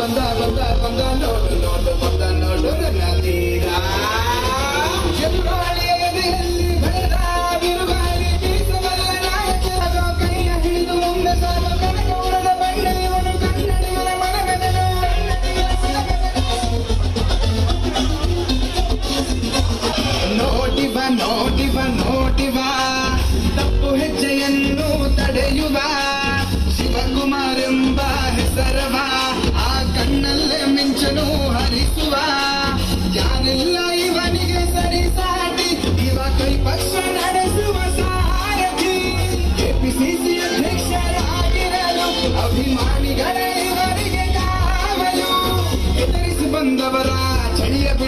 banda, banda, banda, no.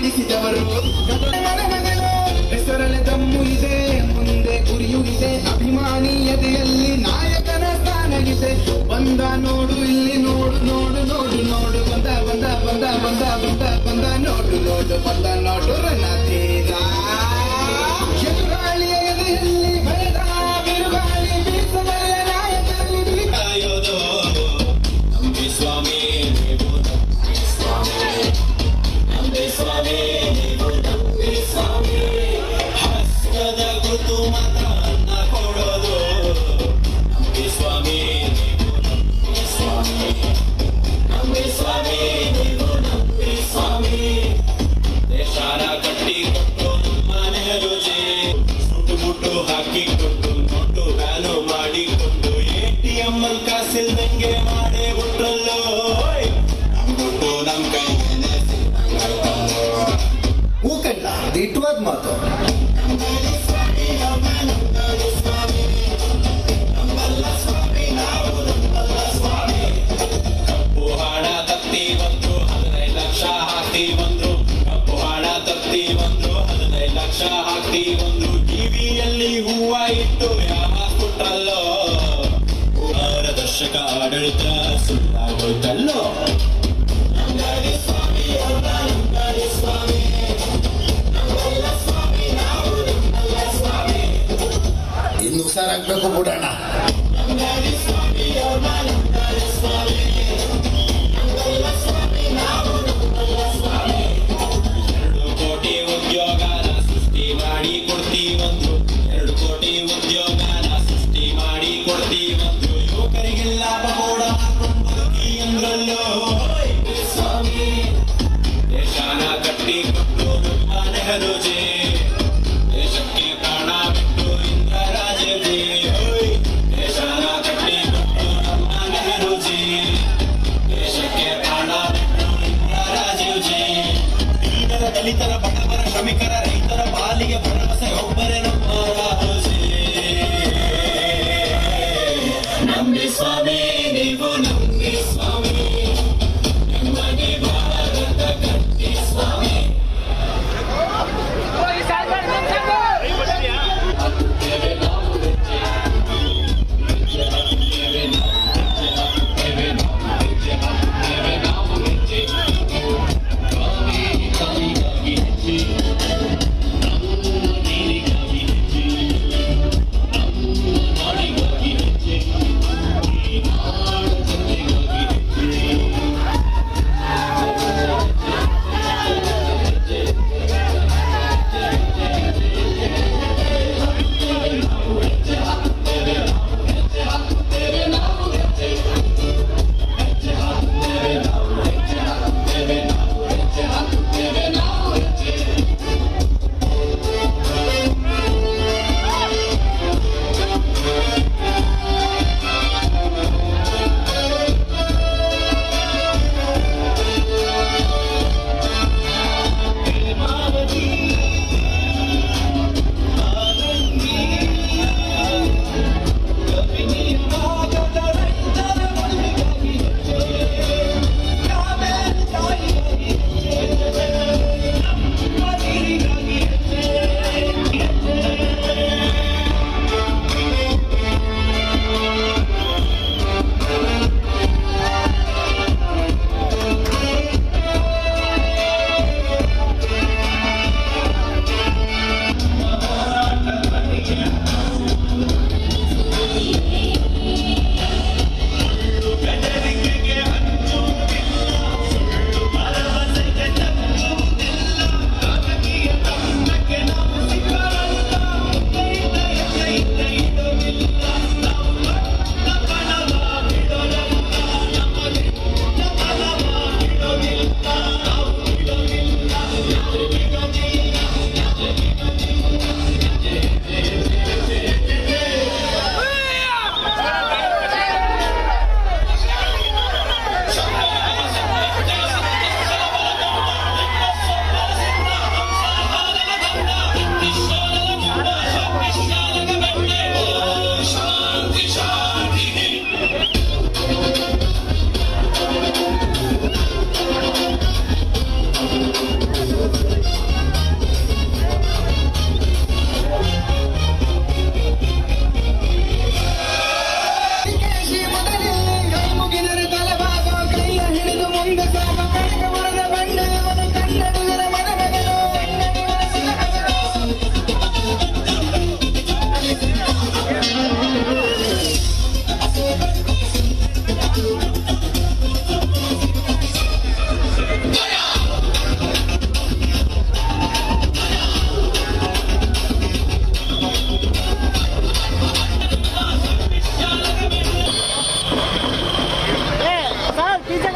ನಡೆಸಿದವರು ಹೆಸರಳೆ ದಮ್ಮು ಇದೆ ಮುಂದೆ ಗುರಿಯೂ ಇದೆ ಅಭಿಮಾನಿಯದೆಯಲ್ಲಿ ನಾಯಕನ ಸ್ಥಾನವಿದೆ ಬಂದ ನೋಡು ಇಲ್ಲಿ ನೋಡು ನೋಡು ನೋಡು ನೋಡು ಬಂದ ಬಂದ ಬಂದ ಬಂದ ಬಂದ ಬಂದ ನೋಡು ನೋಡು ಬಂದ ನೋಡು ರನ್ನ Spirit ದಲಿತರ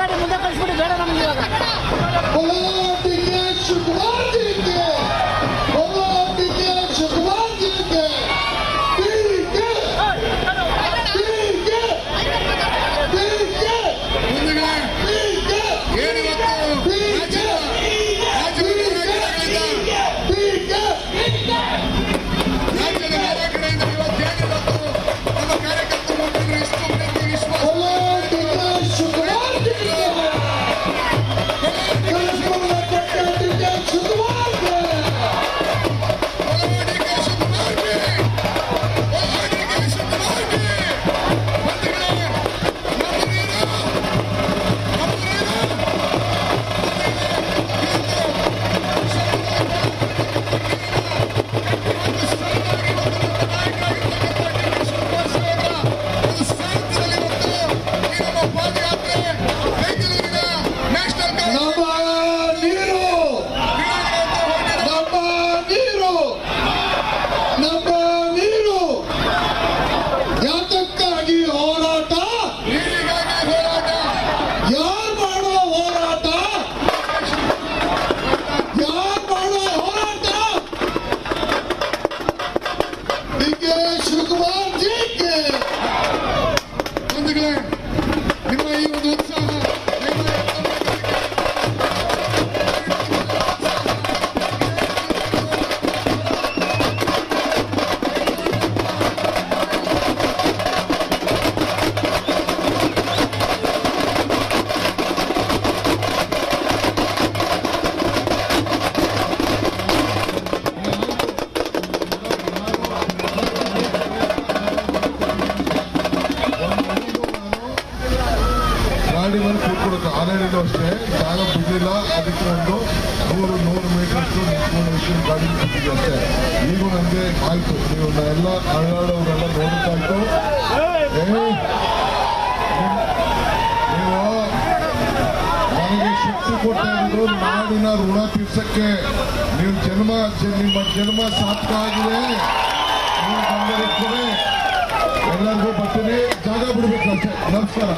Ferrari, não deu para esburigar na minha vida. Bola de queixo, bola! ಸೈಡಲ್ಲೂ ಅಷ್ಟೇ. ಜಾಗ ಬಿಡಲಿಲ್ಲ ಅದಕ್ಕೆ ಒಂದು ನೂರು ನೂರು ಮೀಟರ್ ನಿಂತ್ಕೊಂಡು ಮಿಷಿನ್ ಗಾಡಿ ಬಿದ್ದಿದೆ ಈಗೂ ನನಗೆ ಆಯ್ತು. ನೀವು ಎಲ್ಲ ಅಳಾಡೋರೆಲ್ಲ ನೋಡ್ತಾಯ್ತು ಏ, ನೀವು ಶಕ್ತಿ ಕೊಟ್ಟ ಇದ್ರು ನಾಡಿನ ಋಣ ತೀರ್ಸಕ್ಕೆ. ನೀವು ಜನ್ಮ ನಿಮ್ಮ ಜನ್ಮ ಸಾರ್ಥಕ ಆಗಿದೆ. ನೀವು ಎಲ್ಲರಿಗೂ ಬರ್ತೀನಿ. ಜಾಗ ಬಿಡಬೇಕು ಅಷ್ಟೇ. ನಮಸ್ಕಾರ.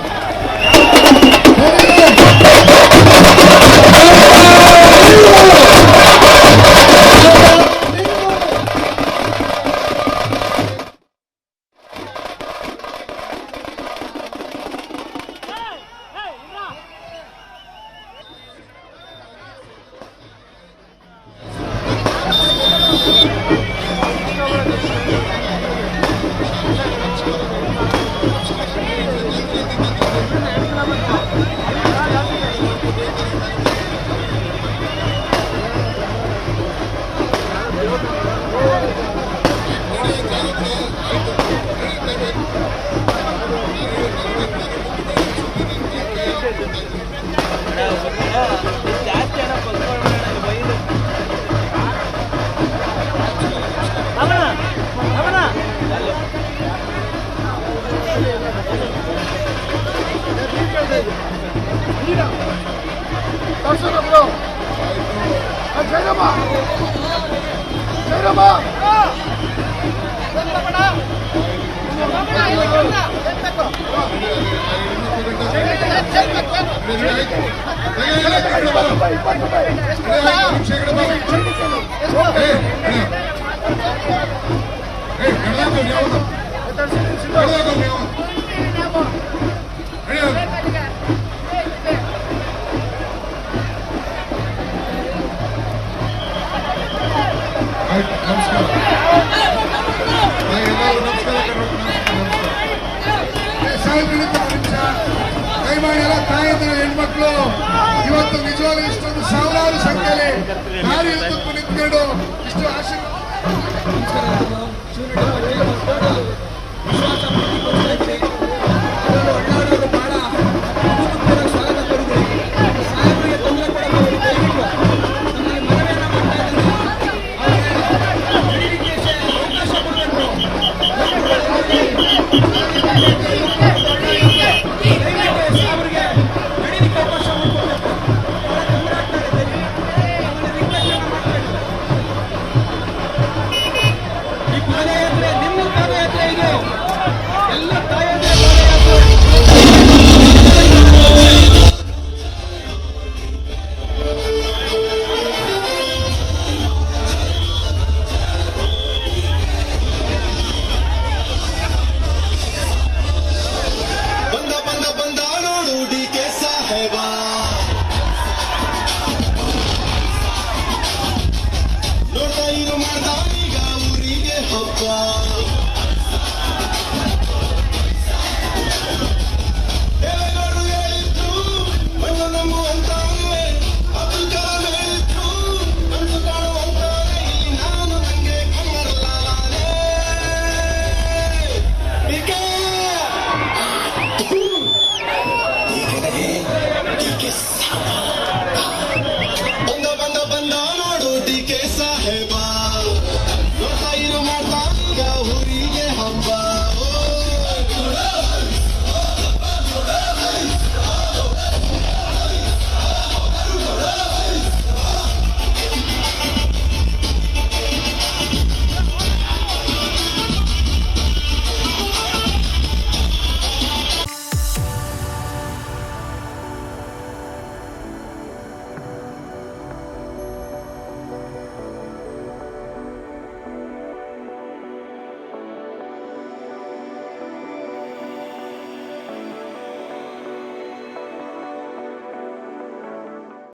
ಆಯ್ತು ಇವತ್ತು ನಿಜವಾಗ ಇಷ್ಟೊಂದು ಸಾವಿರಾರು ಸಂಖ್ಯೆಯಲ್ಲಿ ದಾರಿ ನಿಂತ್ಕೊಂಡು ಇಷ್ಟು ಆಶೀರ್ವಾದ